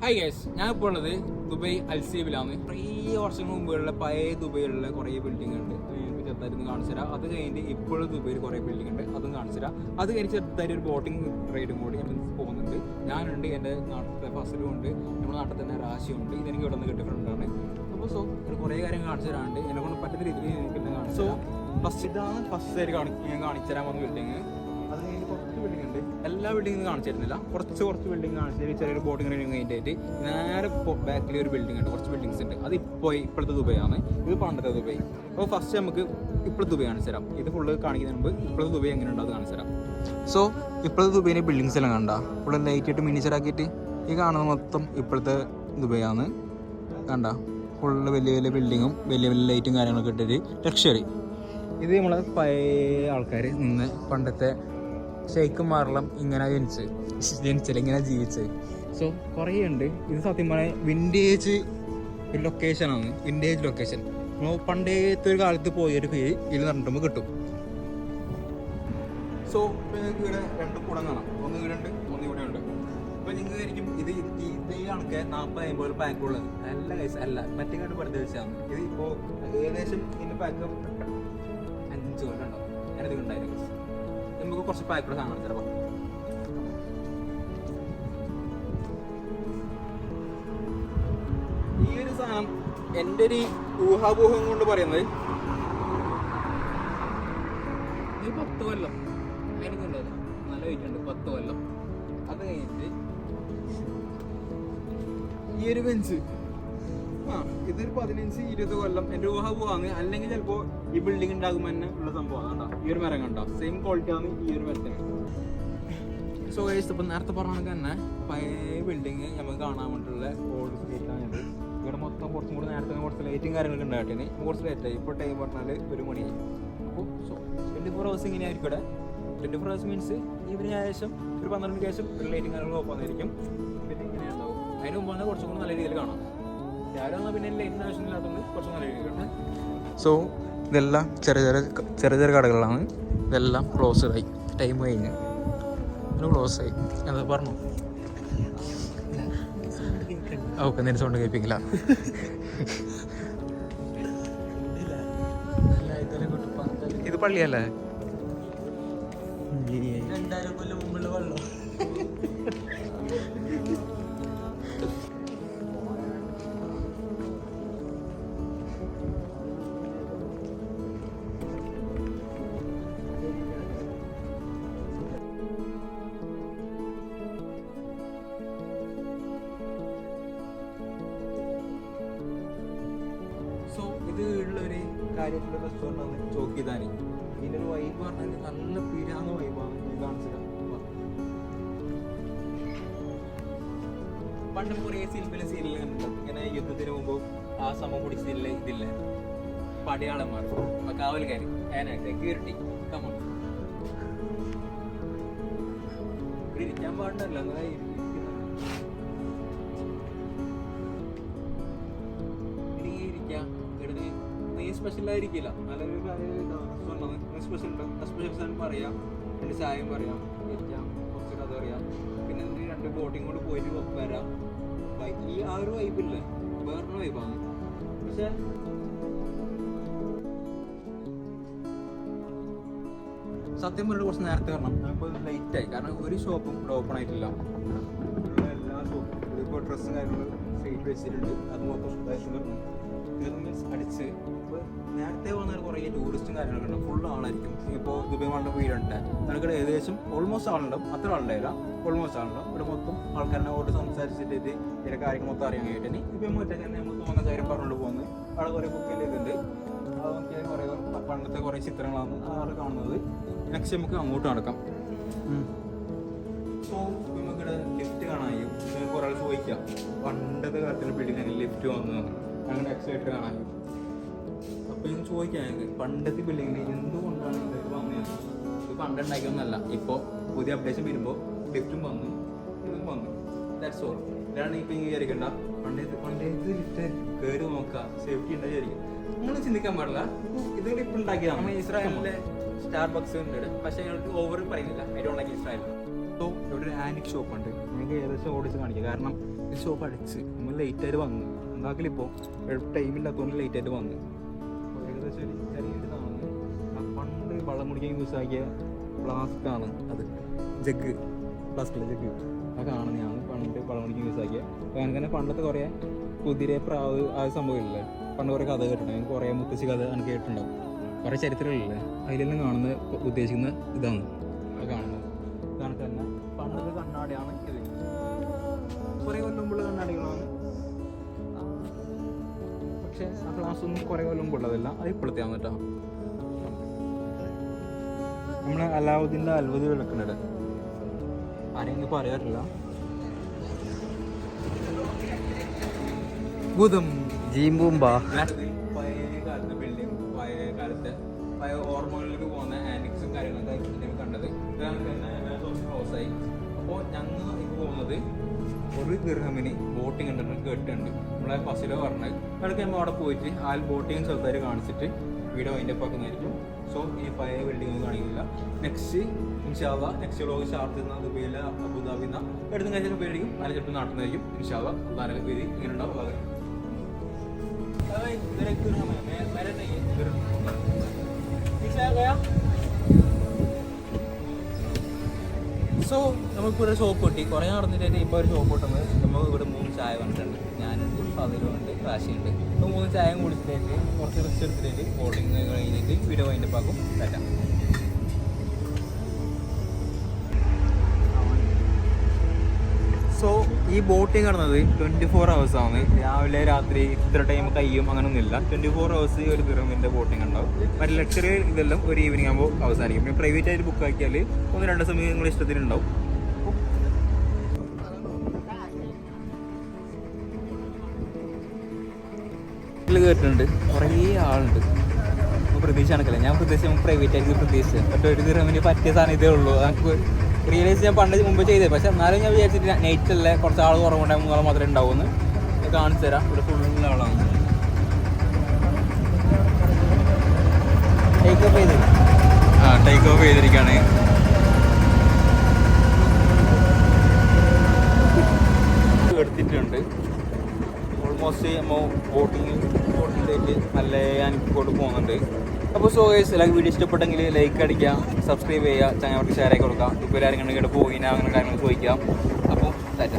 Hi guys ഞാൻ ഇപ്പോൾ ഉള്ളത് ദുബൈ അൽസീബിലാണ്. കുറേ വർഷങ്ങൾ മുമ്പുള്ള പഴയ ദുബൈയിലുള്ള കുറേ ബിൽഡിംഗ് ഉണ്ട്. ചെറുതായിരുന്നു കാണിച്ചു തരാം. അത് കഴിഞ്ഞിട്ട് ഇപ്പോഴും ദുബൈയിൽ കുറേ ബിൽഡിംഗ് ഉണ്ട്. അതും കാണിച്ചു തരാം. അത് കഴിഞ്ഞ് ചെറുതായിട്ട് ഒരു ബോട്ടിംഗ് റൈഡും കൂടി ഞാൻ പോകുന്നുണ്ട്. ഞാനുണ്ട് എന്റെ നാട്ടിലത്തെ ഫസലും ഉണ്ട്. നമ്മുടെ നാട്ടിൽ തന്നെ രാശിയുണ്ട് ഇതെനിക്ക് ഇവിടെ നിന്ന് കിട്ടിയ അപ്പോൾ സോ കുറേ കാര്യങ്ങൾ കാണിച്ചു തരാണ്ട് എന്നെ കൊണ്ട് പറ്റുന്ന രീതിയിൽ എനിക്ക് കാണിച്ചു സോ ഫസ്റ്റ് ഇതാണ് ഫസ്റ്റ് ആയിട്ട് കാണിക്കാൻ കാണിച്ചു തരാൻ വന്ന കഴിഞ്ഞ് ഉണ്ട് എല്ലാ ബിൽഡിങ്ങും കാണിച്ചു തരുന്നില്ല കുറച്ച് കുറച്ച് ബിൽഡിംഗ് കാണിച്ചു തരും ചെറിയൊരു ബോട്ടിംഗ് റൈഡിങ് കഴിഞ്ഞിട്ട് നേരെ ബാക്കിൽ ഒരു ബിൽഡിംഗ് ഉണ്ട്. കുറച്ച് ബിൽഡിങ്സ് ഉണ്ട്. അത് ഇപ്പോൾ ഇപ്പോഴത്തെ ദുബൈയാണ്. ഇത് പണ്ടത്തെ ദുബൈ. അപ്പോൾ ഫസ്റ്റ് നമുക്ക് ഇപ്പോഴത്തെ ദുബൈ കാണിച്ചു തരാം. ഇത് ഫുള്ള് കാണിക്കുന്നതിന് മുമ്പ് ഇപ്പോഴത്തെ ദുബൈ എങ്ങനെ ഉണ്ട് അത് കാണിച്ചു തരാം. സോ ഇപ്പോഴത്തെ ദുബൈയിലെ ബിൽഡിങ്സ് എല്ലാം കണ്ട? ഫുള്ള് മിനിച്ചർ ആക്കിയിട്ട് ഈ കാണുന്ന മൊത്തം ഇപ്പോഴത്തെ ദുബൈയാണ്. കണ്ട? ഫുള്ള് വലിയ വലിയ ബിൽഡിങ്ങും വലിയ വലിയ ലൈറ്റും കാര്യങ്ങളൊക്കെ ഇട്ടിട്ട് ലക്ഷറി ഇത് നമ്മളെ പഴയ ആൾക്കാർ നിന്ന് പണ്ടത്തെ ഷെയ്ക്കുമാരെല്ലാം ഇങ്ങനെ ജനിച്ച് ജനിച്ചില്ല ഇങ്ങനെ ജീവിച്ച്. സോ കുറേ ഉണ്ട്. ഇത് സത്യം പറയാൻ വിന്റേജ് ഒരു ലൊക്കേഷനാണ് വിന്റേജ് ലൊക്കേഷൻ നമ്മൾ പണ്ടേത്തെ ഒരു കാലത്ത് പോയൊരു ഫീൽ ഇതിൽ നടത്തുമ്പോൾ കിട്ടും. സോ നിങ്ങൾക്ക് ഇവിടെ രണ്ട് കുടം കാണാം. ഒന്ന് ഇവിടെ ഉണ്ട് ഒന്ന് ഇവിടെ ഉണ്ട്. അപ്പൊ നിങ്ങൾക്ക് ആയിരിക്കും ഇത് ഈ കണക്ക് നാൽപ്പത് അമ്പത് പാക്ക് ഉള്ളത്. അല്ല കേസ് അല്ല. മറ്റേ കണ്ട് പഠിത്ത വെച്ചാണ് ഇത് ഇപ്പോ ഏകദേശം ഇതിന്റെ പാക്ക് അഞ്ച് കൊല്ലം ഉണ്ടാവും. ഞാനത് ഉണ്ടായിരുന്നു. നമുക്ക് കുറച്ച് പാക്ക് സാധനം കാണാം ചിലപ്പോ ഈ ഒരു സാധനം എന്റെ ഒരു ഊഹാപോഹം കൊണ്ട് പറയുന്നത് പത്ത് കൊല്ലം. എനിക്കുണ്ടല്ലോ നല്ല വെയിറ്റ് ഉണ്ട്. പത്ത് കൊല്ലം. അത് കഴിഞ്ഞിട്ട് ഈ ഒരു ബെഞ്ച് ഇതൊരു പതിനഞ്ച് ഇരുപത് കൊല്ലം എന്റെ ഊഹ പോവാന്ന്. അല്ലെങ്കിൽ ചിലപ്പോൾ ഈ ബിൽഡിംഗ് ഉണ്ടാകുമ്പോൾ തന്നെ ഉള്ള സംഭവം. ഈ ഒരു മരം കണ്ടോ? സെയിം ക്വാളിറ്റി ആണ് ഈ ഒരു മരത്തിന്. സോ ഗൈസ് ഇപ്പം നേരത്തെ പറഞ്ഞ തന്നെ പഴയ ബിൽഡിങ് നമുക്ക് കാണാൻ വേണ്ടിയിട്ടുള്ള ഓൾഡ് ആണ് ഇവിടെ മൊത്തം കുറച്ചും കൂടി നേരത്തെ കുറച്ച് ലൈറ്റും കാര്യങ്ങളൊക്കെ ഉണ്ടായിട്ടേ കുറച്ച് ലേറ്റായി ഇപ്പോൾ ടൈം പറഞ്ഞാൽ ഒരു മണിയായി അപ്പോൾ സോ ട്വന്റി ഫോർ ഹവേഴ്സ് ഇങ്ങനെ ആയിരിക്കും ഇവിടെ. Twenty four hours means evening ശേഷം ഒരു പന്ത്രണ്ട് ശേഷം ഒരു ലൈറ്റും കാര്യങ്ങളും ഓപ്പൺ ആയിരിക്കും പിന്നെ ഇങ്ങനെ അതിന് മുമ്പ് വന്നാൽ കുറച്ചും കൂടി നല്ല രീതിയിൽ കാണാം. സോ ഇതെല്ലാം ചെറിയ ചെറിയ ചെറിയ ചെറിയ കടകളാണ് ഇതെല്ലാം ക്ലോസ് ആയി. ടൈം കഴിഞ്ഞ്. ക്ലോസ് ആയി. എന്ന് പറഞ്ഞു? ഓക്കെ നിന്റെ സൗണ്ട് കേൾപ്പിക്കില്ല. ഇത് പള്ളിയല്ലേ? കാര്യത്തിലുള്ള റെസ്റ്റോറന്റ് ആണ് ചോക്കിദാനി. ഇതിന്റെ ഒരു വൈബ് പറഞ്ഞാൽ നല്ല പിരാന്ന വൈബാണ് ഇത് കാണിച്ചത്. പണ്ട് കുറേ സിനിമയിലെ സീനിൽ കണ്ടിട്ടുണ്ട്. ഇങ്ങനെ യുദ്ധത്തിന് മുമ്പ് ആ സമം കുടിച്ചില്ല ഇതില്ല? പടയാളന്മാർ. കാവൽക്കാർ ഏന സെക്യൂരിറ്റി ഇവിടെ ഇരിക്കാൻ പാടില്ല അങ്ങനെ സ്പെഷ്യൽ ആയിരിക്കില്ല. നല്ലൊരു സ്പെഷ്യൽ സ്പെഷ്യൽ സാധനം പറയാം. രണ്ട് ചായം പറയാം. ഇരിക്കാം കുറച്ച് കഥ അറിയാം പിന്നെ രണ്ട് ബോട്ടിങ് കൊണ്ട് പോയിട്ട് വരാം. ഈ ആ ഒരു വൈബില്ലേ വേറൊരു വൈബാണ് പക്ഷെ സത്യം പറഞ്ഞിട്ട് കുറച്ച് നേരത്തെ വരണം. ഇപ്പോൾ ലേറ്റ് ആയി. കാരണം ഒരു ഷോപ്പും ഇവിടെ ഓപ്പൺ ആയിട്ടില്ല. എല്ലാ ഷോപ്പും ഇപ്പോൾ ഡ്രസ്സും കാര്യങ്ങളും സൈഡ് വെച്ചിട്ടുണ്ട്. അത് മൊത്തം വരണം. ഇത് അടിച്ച് ഇപ്പോൾ നേരത്തെ വന്നാൽ കുറേ ടൂറിസ്റ്റും കാര്യങ്ങളൊക്കെ ഉണ്ടാവും ഫുൾ ആളായിരിക്കും. ഇപ്പോൾ ദുബൈ മണ്ട വീടുണ്ട് നമുക്കിവിടെ ഏകദേശം ഓൾമോസ്റ്റ് ആളുണ്ടാവും അത്ര ആളുണ്ടായില്ല ഓൾമോസ്റ്റ് ആളുണ്ടാവും ഇവിടെ മൊത്തം ആൾക്കാരെ ഓട്ട് സംസാരിച്ചിട്ട് ഇത് ഇതിന്റെ കാര്യങ്ങൾ മൊത്തം അറിയാൻ വേണ്ടിയിട്ട്. ഇപ്പം മറ്റേ തന്നെ നമ്മൾ തോന്നുന്ന കാര്യം പറഞ്ഞുകൊണ്ട് പോകുന്നത് അവിടെ കുറേ ബുക്ക് ചെയ്തിട്ടുണ്ട് അത് നോക്കിയാൽ കുറേ പണ്ടത്തെ കുറേ ചിത്രങ്ങളാണ് ആൾ കാണുന്നത്. നെക്സ്റ്റ് നമുക്ക് അങ്ങോട്ട് നടക്കാം. സോ നമുക്കിവിടെ ലിഫ്റ്റ് കാണാനും കുറേ ചോദിക്കാം. പണ്ടത്തെ കാലത്തിൽ ബിൽഡിംഗ് ലിഫ്റ്റ് വന്നു അങ്ങനെ നെക്സ്റ്റ് ആയിട്ട് കാണാനും അപ്പോൾ ഞാൻ ചോദിക്കാം ഞങ്ങൾക്ക് പണ്ടത്തെ ബിൽഡിങ്ങിൽ എന്തുകൊണ്ടാണ് ഇതൊക്കെ വന്നത്? ഇത് പണ്ട് ഉണ്ടാക്കിയൊന്നല്ല ഇപ്പോൾ പുതിയ അപ്ഡേഷൻ വരുമ്പോൾ ലിഫ്റ്റും വന്നു ഇതും വന്നു. ദാറ്റ്സ് ഓൾ ഇതാണ് ഇപ്പം വിചാരിക്കണ്ട പണ്ടേത് പണ്ടേത് ലിഫ്റ്റ് കയറി നോക്കുക സേഫ്റ്റി ഉണ്ടായി വിചാരിക്കും. നമ്മൾ ചിന്തിക്കാൻ പാടില്ല. ഇത് ഇപ്പം ഉണ്ടാക്കിയതാണ് നമ്മൾ ഇസ്രായേലിലെ സ്റ്റാർ ബക്സ് ഉണ്ട്. പക്ഷേ ഞങ്ങൾക്ക് ഓവർ പറയുന്നില്ല. Like Israel. സോ ഇവിടെ ഒരു ആനിക് ഷോപ്പ് ഉണ്ട്. നിങ്ങൾക്ക് ഏകദേശം ഓടിച്ച് കാണിക്കുക കാരണം ഈ ഷോപ്പ് അടിച്ച്. നമ്മൾ ലേറ്റ് ആയിട്ട് വന്നു. എന്താക്കലിപ്പോൾ ടൈമില്ലാത്തതുകൊണ്ട് ടൈം ഇല്ലാത്തതുകൊണ്ട് ലേറ്റ് ആയിട്ട് വന്നു. അപ്പോൾ ഏകദേശം ചെറിയൊരു ഇതാണ്. ആ പണ്ട് വെള്ളം കുടിക്കാൻ യൂസ് ആക്കിയ ഫ്ലാസ്ക് ആണ്. അത് ജഗ് ഫ്ലാസ്കിലെ ജഗ് ആ കാണുന്നതാണ് പണ്ട് വെള്ളം കുടിക്കാൻ യൂസ് ആക്കിയ. അങ്ങനെ പണ്ടത്തെ കുറേ കുതിര പ്രാവ് ആ സംഭവമില്ലേ പണ്ട് കുറേ കഥ കേട്ടിട്ടുണ്ട് കുറേ മുത്തശ്ശി കഥ എനിക്ക് കേട്ടിട്ടുണ്ടാവും. കുറേ ചരിത്രമില്ലേ അതിലെല്ലാം കാണുന്ന ഉദ്ദേശിക്കുന്ന ഇതാണ്. ആ കാണുന്നത്. പക്ഷേ ആ ക്ലാസ് ഒന്നും കുറേ കൊല്ലം കൊള്ളതല്ല അത് ഇപ്പോഴത്തെ ആണ് കേട്ടോ നമ്മളെ അലാവുദ്ദീന്റെ അത്ഭുത വിളക്കുന്നുണ്ട്. ആരെങ്കിലും പറയാറില്ല? ഭൂതം ജീമ്പൂമ്പ. പഴയ കാലത്തെ ബിൽഡിംഗ് പഴയ കാലത്തെ പഴയ ഓർമ്മകളിലേക്ക് പോകുന്ന ആനിക്സും കാര്യങ്ങളൊക്കെ കണ്ടത്. ഇതാണ് ക്ലോസ് ഹൗസായി അപ്പോൾ ഞങ്ങൾ ഇപ്പോൾ പോകുന്നത് ഒരു ഗൃഹമിന് ബോട്ടിംഗ് ഉണ്ടെന്ന് കേട്ടിട്ടുണ്ട് നമ്മളെ ബസ്സിലോ പറഞ്ഞത് ഇടയ്ക്ക് നമ്മൾ അവിടെ പോയിട്ട് ആ ബോട്ടിങ് ചെറുതായിട്ട് കാണിച്ചിട്ട് വീഡിയോ അതിൻ്റെ ആക്കുന്നതായിരിക്കും സോ ഈ പഴയ ബിൽഡിംഗ് കാണിക്കില്ല നെക്സ്റ്റ് ഇൻഷാല്ല നെക്സ്റ്റ് വ്ലോഗ് ഷാർജ് നിന്ന് ദുബൈയിലെ അബുദാബി നിന്ന് എടുത്തും കഴിച്ചാൽ ഉപയോഗിക്കും അതിന് ചിലപ്പോൾ നടത്തുന്നതായിരിക്കും ഇൻഷാല്ല അതാണ് പേര് ഇങ്ങനെ ഉണ്ടാവും അതെ अरे इधर एक ग्राम है मैं मेरे नहीं है സോ നമുക്കിവിടെ ഒരു ഷോപ്പ് കിട്ടി. കുറേ നടന്നിട്ട് ഇപ്പോൾ ഒരു ഷോപ്പ് കിട്ടുന്നത് നമുക്ക് ഇവിടെ മൂന്ന് ചായ വന്നിട്ടുണ്ട്. ഞാനുണ്ട് ഫതിലുണ്ട് കാശിയുണ്ട് അപ്പോൾ മൂന്ന് ചായ കുടിച്ചിട്ട് കുറച്ച് റിസ്റ്റ് എടുത്തിട്ട് ബോട്ടിങ് കഴിഞ്ഞിട്ട് വീഡിയോ അതിന്റെ പാക്കും തരാം ഈ ബോട്ടിങ് കിടന്നത് ട്വന്റി ഫോർ ആണ്. രാവിലെ രാത്രി ഇത്ര ടൈം കയ്യും അങ്ങനെയൊന്നുമില്ല ട്വന്റി ഫോർ ഹവേഴ്സ് ഒരു പിറമിന്റെ ബോട്ടിങ് ഉണ്ടാവും മറ്റേ ലക്ഷറി ഇതെല്ലാം ഒരു ഈവനിങ് ആകുമ്പോൾ അവസാനിക്കും. പിന്നെ പ്രൈവറ്റ് ആയിട്ട് ബുക്ക് ആക്കിയാൽ ഒന്ന് രണ്ട് സമയം നിങ്ങൾ ഇഷ്ടത്തിനുണ്ടാവും. കേട്ടിട്ടുണ്ട്. കുറേ ആളുണ്ട്. പ്രതീക്ഷ കണക്കില്ല ഞാൻ പ്രതീക്ഷിച്ച് നമുക്ക് പ്രൈവറ്റ് ആയിട്ട് പ്രതീക്ഷിച്ചത് പക്ഷേ ഒരു പറ്റിയ സാധനം ഇതേ ഉള്ളൂ. നമുക്ക് റിയലൈസ് ഞാൻ പണ്ട് മുമ്പ് ചെയ്തത് പക്ഷെ എന്നാലും ഞാൻ വിചാരിച്ചിട്ട് നൈറ്റ് അല്ലേ കുറച്ച് ആൾ കുറവുണ്ടെങ്കിൽ മൂന്നാൾ മാത്രമേ ഉണ്ടാവുമെന്ന് ഞാൻ കാണിച്ചു തരാം. ഇവിടെ ഫുൾ ആളാണ്. ടേക്ക് ഓഫ് ചെയ്ത്. ആ ടേക്ക് ഓഫ് ചെയ്തിരിക്കുകയാണ് എടുത്തിട്ടുണ്ട്. ഓൾമോസ്റ്റ് നമ്മൾ ബോട്ടിങ് ബോട്ടിലേക്ക് നല്ല അനുഭവത്തോട്ട് പോകുന്നുണ്ട്. അപ്പോൾ സോ ഗൈസ് എല്ലാവർക്കും വീഡിയോ ഇഷ്ടപ്പെട്ടെങ്കിൽ ലൈക്ക് അടിക്കുക സബ്സ്ക്രൈബ് ചെയ്യുക ചങ്ങാവർക്ക് ഷെയർ ആക്കി കൊടുക്കുക. ഇപ്പോൾ എല്ലാവരും കണ്ടെങ്കിൽ പോകുക അങ്ങനെ കാര്യങ്ങൾ ചോദിക്കാം. അപ്പോൾ താറ്റ